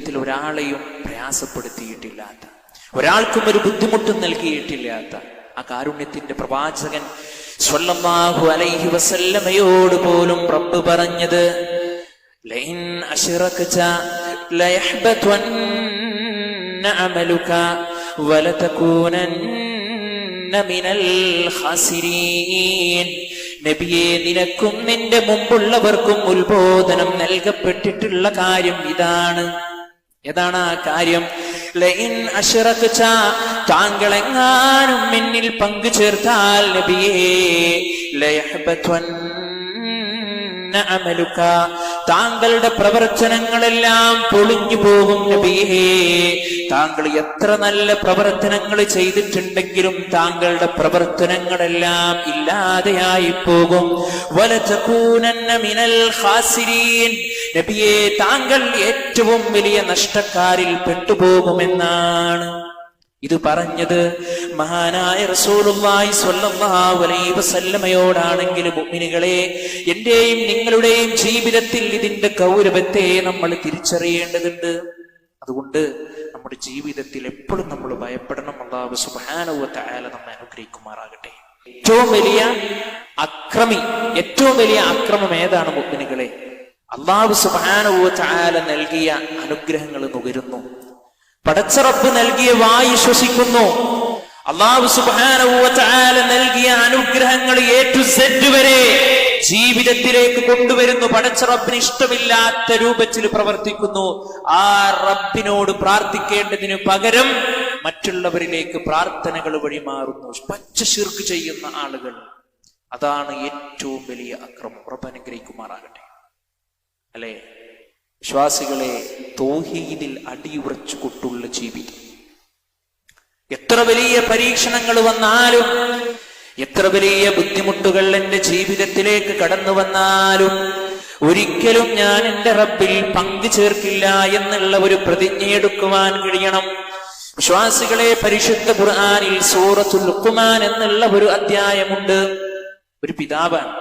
ജീവിതത്തിൽ ഒരാളെയും പ്രയാസപ്പെടുത്തിയിട്ടില്ലാത്ത ഒരാൾക്കും ഒരു ബുദ്ധിമുട്ടും നൽകിയിട്ടില്ലാത്ത ആ കാരുണ്യത്തിന്റെ പ്രവാചകൻ സ്വല്ലല്ലാഹു അലൈഹി വസല്ലമയോട് പോലും റബ്ബ് പറഞ്ഞത് ലൈൻ മിനൽ ഖാസിരീൻ. നബിയെ നിനക്കും നിന്റെ മുമ്പുള്ളവർക്കും ഉത്ബോധനം നൽകപ്പെട്ടിട്ടുള്ള കാര്യം ഇതാണ്. ഏതാണ് ആ കാര്യം? താങ്കൾ എങ്ങാനും എന്നിൽ പങ്കു ചേർത്താൽ നബിയേ അമലുക. താങ്കളുടെ പ്രവർത്തനങ്ങളെല്ലാം പൊളിഞ്ഞു പോകും നബിയേ. താങ്കൾ എത്ര നല്ല പ്രവർത്തനങ്ങൾ ചെയ്തിട്ടുണ്ടെങ്കിലും താങ്കളുടെ പ്രവർത്തനങ്ങളെല്ലാം ഇല്ലാതെയായി പോകും. മിനൽ നബിയെ താങ്കൾ ഏറ്റവും വലിയ നഷ്ടക്കാരിൽ പെട്ടുപോകുമെന്നാണ്. ഇത് പറഞ്ഞത് മഹാനായ റസൂലുള്ളാഹി സ്വല്ലല്ലാഹു അലൈഹി വസല്ലമയോടാണെങ്കിലും മുഅ്മിനുകളെ എന്റെയും നിങ്ങളുടെയും ജീവിതത്തിൽ ഇതിന്റെ ഗൗരവത്തെ നമ്മൾ തിരിച്ചറിയേണ്ടതുണ്ട്. അതുകൊണ്ട് നമ്മുടെ ജീവിതത്തിൽ എപ്പോഴും നമ്മൾ ഭയപ്പെടണം. അള്ളാഹു സുബ്ഹാനഹു വതആല നമ്മെ അനുഗ്രഹിക്കുമാറാകട്ടെ. ഏറ്റവും വലിയ അക്രമി ഏറ്റവും വലിയ അക്രമം ഏതാണ് മുഅ്മിനുകളെ? അള്ളാഹു സുബ്ഹാനഹു വതആല നൽകിയ അനുഗ്രഹങ്ങൾ നുകരുന്നു. പടച്ചറപ്പ് നൽകിയ വായു ശ്വസിക്കുന്നു. അള്ളാഹു സുബാന നൽകിയ അനുഗ്രഹങ്ങൾ എ ടു സെഡ് വരെ ജീവിതത്തിലേക്ക് കൊണ്ടുവരുന്നു. പടച്ചറപ്പിന് ഇഷ്ടമില്ലാത്ത രൂപത്തിൽ പ്രവർത്തിക്കുന്നു. ആ റബ്ബിനോട് പ്രാർത്ഥിക്കേണ്ടതിന് പകരം മറ്റുള്ളവരിലേക്ക് പ്രാർത്ഥനകൾ വഴിമാറുന്നു പച്ച ശിർക്ക് ചെയ്യുന്ന ആളുകൾ. അതാണ് ഏറ്റവും വലിയ അക്രമം. റബ്ബ് അനുഗ്രഹിക്കുമാറാകട്ടെ. അല്ലേ? വിശ്വാസികളെ തോഹീദിൽ അടിയുറച്ചു കൊട്ടുള്ള ജീവിതം എത്ര വലിയ പരീക്ഷണങ്ങൾ വന്നാലും എത്ര വലിയ ബുദ്ധിമുട്ടുകൾ എന്റെ ജീവിതത്തിലേക്ക് കടന്നു വന്നാലും ഒരിക്കലും ഞാൻ എന്റെ റബ്ബിൽ പങ്കു ചേർക്കില്ല എന്നുള്ള ഒരു പ്രതിജ്ഞയെടുക്കുവാൻ കഴിയണം. വിശ്വാസികളെ പരിശുദ്ധ ഖുർആാനിൽ സൂറത്തുൽ ലുഖ്മാൻ എന്നുള്ള ഒരു അധ്യായമുണ്ട്. ഒരു പിതാവാണ്.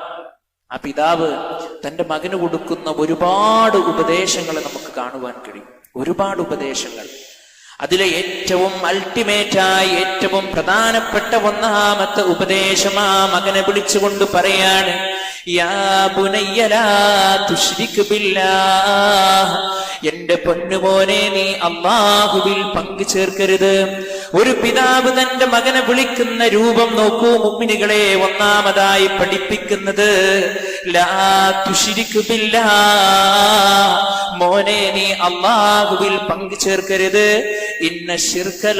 ആ പിതാവ് തന്റെ മകന് കൊടുക്കുന്ന ഒരുപാട് ഉപദേശങ്ങൾ നമുക്ക് കാണുവാൻ കഴിയും. ഒരുപാട് ഉപദേശങ്ങൾ. അതിലെ ഏറ്റവും അൾട്ടിമേറ്റായി ഏറ്റവും പ്രധാനപ്പെട്ട ഒന്നാമത്തെ ഉപദേശം ആ മകനെ വിളിച്ചുകൊണ്ട് പറയാണ് എന്റെ പൊന്നുമോനെ നീ അള്ളാഹുവിൽ പങ്കു ചേർക്കരുത്. ഒരു പിതാവ് തന്റെ മകനെ വിളിക്കുന്ന രൂപം നോക്കൂ മുമ്മിനികളെ ഒന്നാമതായി പഠിപ്പിക്കുന്നത്. മോനെ നീ അള്ളാഹുവിൽ പങ്കു ചേർക്കരുത്. ഇന്ന ശിർക്കല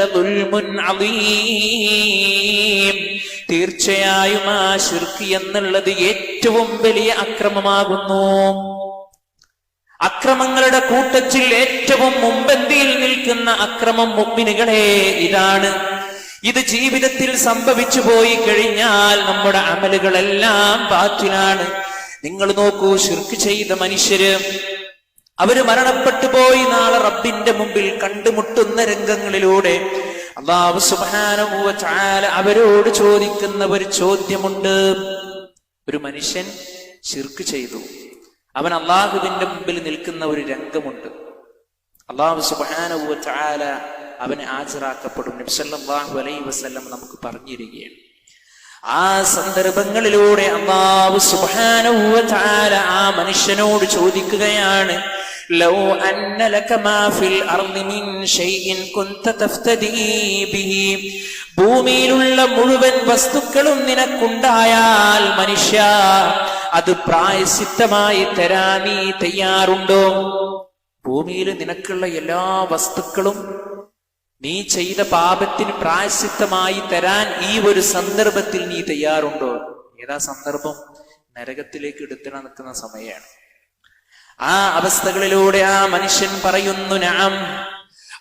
തീർച്ചയായും ആ ശിർക്ക് എന്നുള്ളത് ഏറ്റവും വലിയ അക്രമമാകുന്നു. അക്രമങ്ങളുടെ കൂട്ടത്തിൽ ഏറ്റവും മുമ്പന്തിയിൽ നിൽക്കുന്ന അക്രമം മുമ്പിനുകളെ ഇതാണ്. ഇത് ജീവിതത്തിൽ സംഭവിച്ചു പോയി കഴിഞ്ഞാൽ നമ്മുടെ അമലുകളെല്ലാം പാറ്റിലാണ് നിങ്ങൾ നോക്കൂ ശിർക്ക് ചെയ്ത മനുഷ്യര് അവർ മരണപ്പെട്ടു പോയി നാളെ റബ്ബിന്റെ മുമ്പിൽ കണ്ടുമുട്ടുന്ന രംഗങ്ങളിലൂടെ അള്ളാഹു സുബ്ഹാനഹു വ തആല അവരോട് ചോദിക്കുന്ന ഒരു ചോദ്യമുണ്ട്. ഒരു മനുഷ്യൻ ശിർക്ക് ചെയ്തു. അവൻ അള്ളാഹുവിന്റെ മുമ്പിൽ നിൽക്കുന്ന ഒരു രംഗമുണ്ട്. അള്ളാഹു സുബ്ഹാനഹു വ തആല അവനെ ഹാജരാക്കപ്പെടും. നബി സല്ലല്ലാഹു അലൈഹി വസല്ലം നമുക്ക് പറഞ്ഞിരിക്കുകയാണ്. ആ സന്ദർഭങ്ങളിലൂടെ അള്ളാഹു സുബ്ഹാനഹു വ തആല ആ മനുഷ്യനോട് ചോദിക്കുകയാണ് ലൗ അന്ന ലക മാ ഫിൽ അർളി ഷൈഇൻ കുൻത തഫ്തദീ ബിഹി. ഭൂമിയിലുള്ള മുഴുവൻ വസ്തുക്കളും നിനക്കുണ്ടായാൽ മനുഷ്യ അത് പ്രായസിദ്ധമായി തരാൻ നീ തയ്യാറുണ്ടോ? ഭൂമിയിൽ നിനക്കുള്ള എല്ലാ വസ്തുക്കളും നീ ചെയ്ത പാപത്തിന് പ്രായശിത്തമായി തരാൻ ഈ ഒരു സന്ദർഭത്തിൽ നീ തയ്യാറുണ്ടോ? ഏതാ സന്ദർഭം? നരകത്തിലേക്ക് എടുത്തിട നിൽക്കുന്ന സമയമാണ്. ആ അവസ്ഥകളിലൂടെ ആ മനുഷ്യൻ പറയുന്നു നാം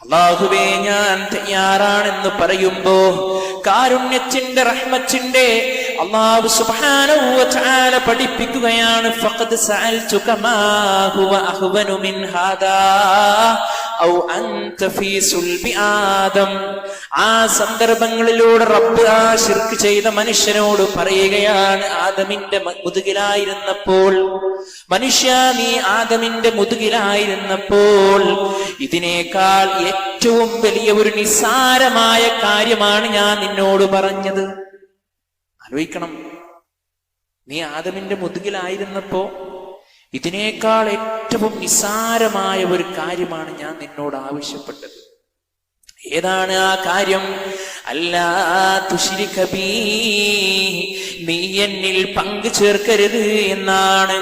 അള്ളാഹുവേ ഞാൻ തയ്യാറാണെന്ന് പറയുമ്പോ കാരുണ്യത്തിന്റെ റഹ്മത്തിന്റെ അള്ളാഹു സുബ്ഹാനഹു തആല പഠിപ്പിക്കുകയാണ് ഫഖദ് അഹ്വനു മിൻ ഹാദാ. അൻത ഫീ ആ സന്ദർഭങ്ങളിലൂടെ റബ്ബ് ആ ശിർക്ക് ചെയ്ത മനുഷ്യനോട് പറയുകയാണ് ആദമിന്റെ മുതുകിലായിരുന്നപ്പോൾ മനുഷ്യ നീ ആദമിന്റെ മുതുകിലായിരുന്നപ്പോൾ ഇതിനേക്കാൾ ഏറ്റവും വലിയ ഒരു നിസ്സാരമായ കാര്യമാണ് ഞാൻ നിന്നോട് പറഞ്ഞത്. ആലോചിക്കണം. നീ ആദമിന്റെ മുതുകിലായിരുന്നപ്പോ ഇതിനേക്കാൾ ഏറ്റവും നിസ്സാരമായ ഒരു കാര്യമാണ് ഞാൻ നിന്നോട് ആവശ്യപ്പെട്ടത്. ഏതാണ് ആ കാര്യം? അല്ലാ തുശിരിക ബീ നീ എന്നിൽ പങ്കു ചേർക്കരുത് എന്നാണ്.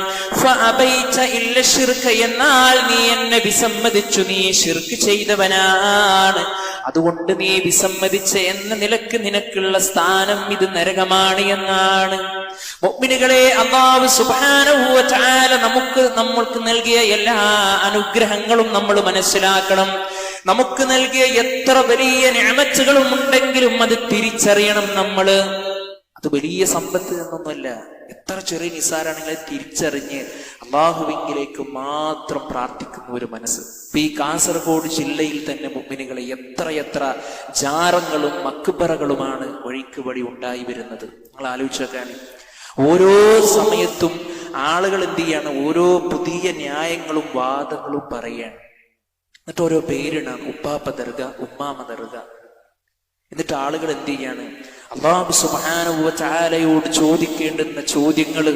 ഇല്ല ശിർക എന്നാൽ നീ എന്നെ വിസമ്മതിച്ചു. നീ ശിർക്ക് ചെയ്തവനാണ്. അതുകൊണ്ട് നീ വിസമ്മതിച്ച എന്ന നിലയ്ക്ക് നിനക്കുള്ള സ്ഥാനം ഇത് നരകമാണ് എന്നാണ്. മൊബിനുകളെ അള്ളാവ് സുബ്ഹാനഹു വ നമുക്ക് നമ്മൾക്ക് നൽകിയ എല്ലാ അനുഗ്രഹങ്ങളും നമ്മൾ മനസ്സിലാക്കണം. നമുക്ക് നൽകിയ എത്ര വലിയ ഞാമച്ചുകളും ഉണ്ടെങ്കിലും അത് തിരിച്ചറിയണം നമ്മൾ. അത് വലിയ സമ്പത്ത് എന്നൊന്നുമല്ല. എത്ര ചെറിയ നിസാരാണെങ്കിലും തിരിച്ചറിഞ്ഞ് അള്ളാഹുവിങ്കിലേക്ക് മാത്രം പ്രാർത്ഥിക്കുന്ന ഒരു മനസ്സ്. ഇപ്പൊ ഈ കാസർഗോഡ് ജില്ലയിൽ തന്നെ മുമ്പിനുകളെ എത്ര എത്ര ജാറങ്ങളും മക്കുബറകളുമാണ് വഴിക്ക് വഴി ഉണ്ടായി വരുന്നത്. നിങ്ങൾ ആലോചിച്ചേക്കാൻ ഓരോ സമയത്തും ആളുകൾ എന്ത് ചെയ്യാണ്? ഓരോ പുതിയ ന്യായങ്ങളും വാദങ്ങളും പറയാണ് എന്നിട്ട് ഓരോ പേരിടാണ് ഉപ്പാപ്പ ദർഗ ഉമ്മാമ ദർഗ എന്നിട്ട് ആളുകൾ എന്ത് ചെയ്യാണ്? അള്ളാഹു ചാലയോട് ചോദിക്കേണ്ടുന്ന ചോദ്യങ്ങൾ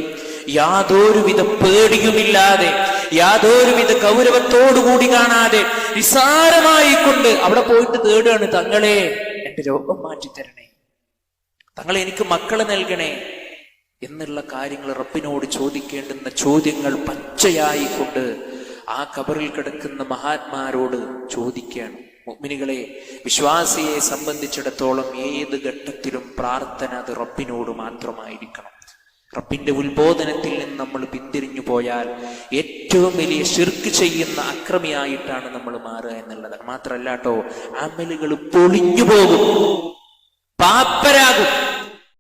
യാതൊരുവിധ പേടിയുമില്ലാതെ യാതൊരുവിധ ഗൗരവത്തോടുകൂടി കാണാതെ നിസാരമായി കൊണ്ട് അവിടെ പോയിട്ട് തേടുകയാണ് തങ്ങളെ എന്റെ രോഗം മാറ്റി തരണേ തങ്ങളെ എനിക്ക് മക്കളെ നൽകണേ എന്നുള്ള കാര്യങ്ങൾ റബ്ബിനോട് ചോദിക്കേണ്ടുന്ന ചോദ്യങ്ങൾ പച്ചയായി കൊണ്ട് ആ കബറിൽ കിടക്കുന്ന മഹാത്മാരോട് ചോദിക്കുകയാണ് മുഗ്മിനികളെ വിശ്വാസിയെ സംബന്ധിച്ചിടത്തോളം ഏത് ഘട്ടത്തിലും പ്രാർത്ഥന അത് റബ്ബിനോട് മാത്രമായിരിക്കണം. റബ്ബിന്റെ ഉത്ബോധനത്തിൽ നിന്ന് നമ്മൾ പിന്തിരിഞ്ഞു പോയാൽ ഏറ്റവും വലിയ ശിർക്ക് ചെയ്യുന്ന അക്രമിയായിട്ടാണ് നമ്മൾ മാറുക എന്നുള്ളത്. മാത്രമല്ലാട്ടോ അമലുകൾ പൊളിഞ്ഞു പോകും. പാപ്പരാകും.